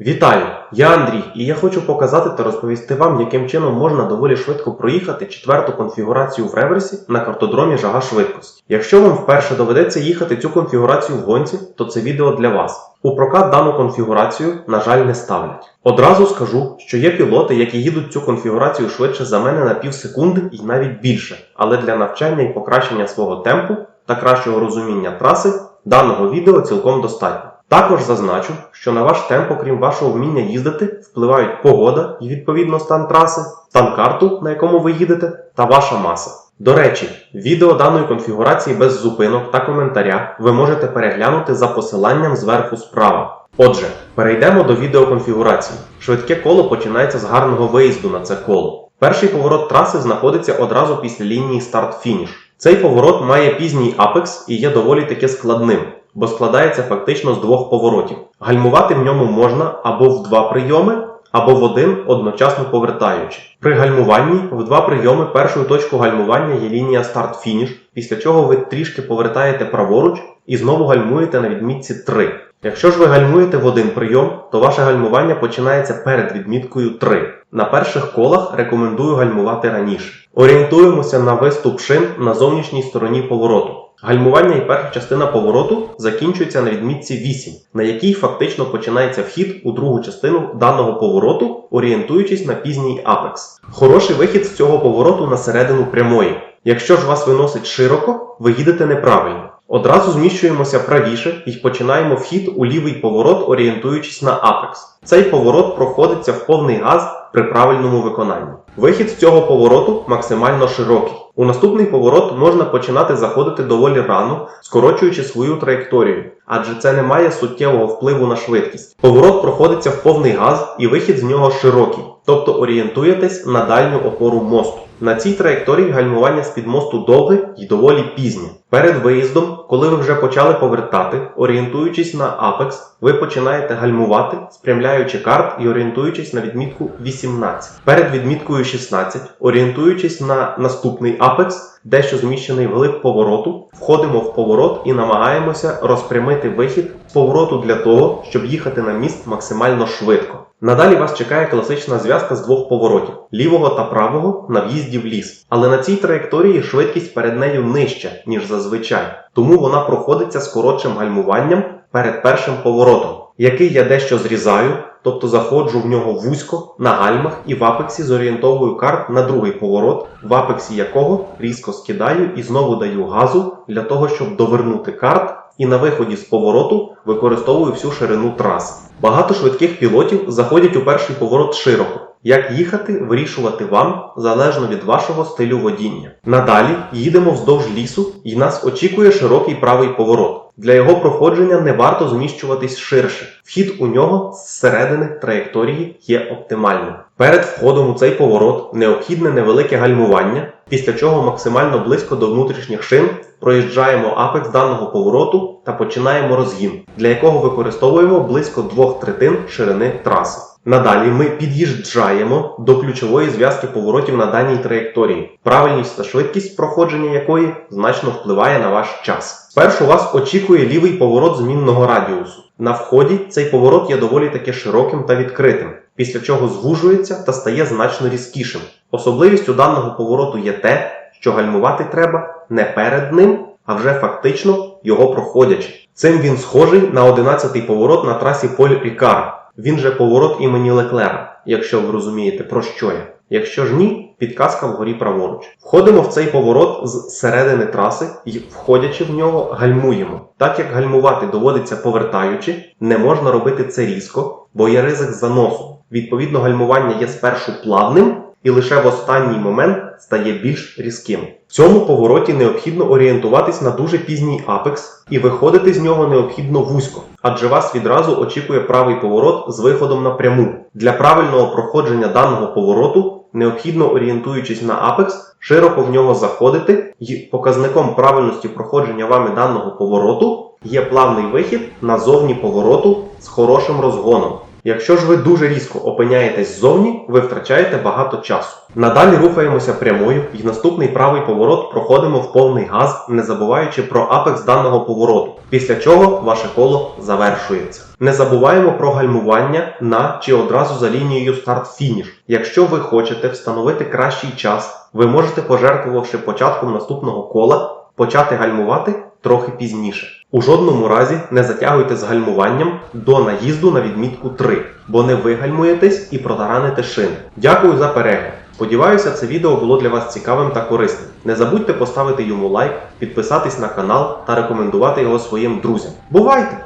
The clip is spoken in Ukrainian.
Вітаю! Я Андрій, і я хочу показати та розповісти вам, яким чином можна доволі швидко проїхати четверту конфігурацію в реверсі на картодромі жага швидкості. Якщо вам вперше доведеться їхати цю конфігурацію в гонці, то це відео для вас. У прокат дану конфігурацію, на жаль, не ставлять. Одразу скажу, що є пілоти, які їдуть цю конфігурацію швидше за мене на пів секунди і навіть більше, але для навчання і покращення свого темпу та кращого розуміння траси даного відео цілком достатньо. Також зазначу, що на ваш темп, окрім вашого вміння їздити, впливають погода і відповідно стан траси, стан карту, на якому ви їдете, та ваша маса. До речі, відео даної конфігурації без зупинок та коментаря ви можете переглянути за посиланням зверху справа. Отже, перейдемо до відеоконфігурації. Швидке коло починається з гарного виїзду на це коло. Перший поворот траси знаходиться одразу після лінії старт-фініш. Цей поворот має пізній апекс і є доволі таки складним, бо складається фактично з двох поворотів. Гальмувати в ньому можна або в два прийоми, або в один одночасно повертаючи. При гальмуванні в два прийоми першою точкою гальмування є лінія старт-фініш, після чого ви трішки повертаєте праворуч і знову гальмуєте на відмітці 3. Якщо ж ви гальмуєте в один прийом, то ваше гальмування починається перед відміткою 3. На перших колах рекомендую гальмувати раніше. Орієнтуємося на виступ шин на зовнішній стороні повороту. Гальмування і перша частина повороту закінчується на відмітці 8, на якій фактично починається вхід у другу частину даного повороту, орієнтуючись на пізній апекс. Хороший вихід з цього повороту на середину прямої. Якщо ж вас виносить широко, ви їдете неправильно. Одразу зміщуємося правіше і починаємо вхід у лівий поворот, орієнтуючись на апекс. Цей поворот проходиться в повний газ при правильному виконанні. Вихід з цього повороту максимально широкий. У наступний поворот можна починати заходити доволі рано, скорочуючи свою траєкторію, адже це не має суттєвого впливу на швидкість. Поворот проходиться в повний газ і вихід з нього широкий, тобто орієнтуєтесь на дальню опору мосту. На цій траєкторії гальмування з-під мосту довге і доволі пізнє. Перед виїздом, коли ви вже почали повертати, орієнтуючись на апекс, ви починаєте гальмувати, спрямляючи карт і орієнтуючись на відмітку 18. Перед відміткою 16, орієнтуючись на наступний апекс, дещо зміщений вглиб повороту, входимо в поворот і намагаємося розпрямити вихід з повороту для того, щоб їхати на міст максимально швидко. Надалі вас чекає класична зв'язка з двох поворотів лівого та правого на в'їзді в ліс. Але на цій траєкторії швидкість перед нею нижча, ніж зазвичай, тому вона проходиться з коротшим гальмуванням перед першим поворотом, який я дещо зрізаю, тобто заходжу в нього вузько на гальмах і в апексі зорієнтовую карт на другий поворот, в апексі якого різко скидаю і знову даю газу для того, щоб довернути карт. І на виході з повороту використовую всю ширину траси. Багато швидких пілотів заходять у перший поворот широко. Як їхати, вирішувати вам залежно від вашого стилю водіння. Надалі їдемо вздовж лісу і нас очікує широкий правий поворот. Для його проходження не варто зміщуватись ширше. Вхід у нього з середини траєкторії є оптимальним. Перед входом у цей поворот необхідне невелике гальмування, після чого максимально близько до внутрішніх шин проїжджаємо апекс даного повороту та починаємо розгін, для якого використовуємо близько двох третин ширини траси. Надалі ми під'їжджаємо до ключової зв'язки поворотів на даній траєкторії, правильність та швидкість проходження якої значно впливає на ваш час. Спершу вас очікує лівий поворот змінного радіусу. На вході цей поворот є доволі таки широким та відкритим, після чого звужується та стає значно різкішим. Особливістю даного повороту є те, що гальмувати треба не перед ним, а вже фактично його проходячи. Цим він схожий на 11-й поворот на трасі Поль Рікар. Він же поворот імені Леклера, якщо ви розумієте, про що я. Якщо ж ні, підказка вгорі праворуч. Входимо в цей поворот з середини траси і, входячи в нього, гальмуємо. Так як гальмувати доводиться повертаючи, не можна робити це різко, бо є ризик заносу. Відповідно, гальмування є спершу плавним і лише в останній момент стає більш різким. В цьому повороті необхідно орієнтуватись на дуже пізній апекс і виходити з нього необхідно вузько, адже вас відразу очікує правий поворот з виходом на пряму. Для правильного проходження даного повороту необхідно, орієнтуючись на апекс, широко в нього заходити, і показником правильності проходження вами даного повороту є плавний вихід назовні повороту з хорошим розгоном. Якщо ж ви дуже різко опиняєтесь ззовні, ви втрачаєте багато часу. Надалі рухаємося прямою і наступний правий поворот проходимо в повний газ, не забуваючи про апекс даного повороту, після чого ваше коло завершується. Не забуваємо про гальмування на чи одразу за лінією старт-фініш. Якщо ви хочете встановити кращий час, ви можете, пожертвувавши початком наступного кола, почати гальмувати трохи пізніше. У жодному разі не затягуйте з гальмуванням до наїзду на відмітку 3, бо не вигальмуєтесь і протараните шини. Дякую за перегляд. Сподіваюся, це відео було для вас цікавим та корисним. Не забудьте поставити йому лайк, підписатись на канал та рекомендувати його своїм друзям. Бувайте!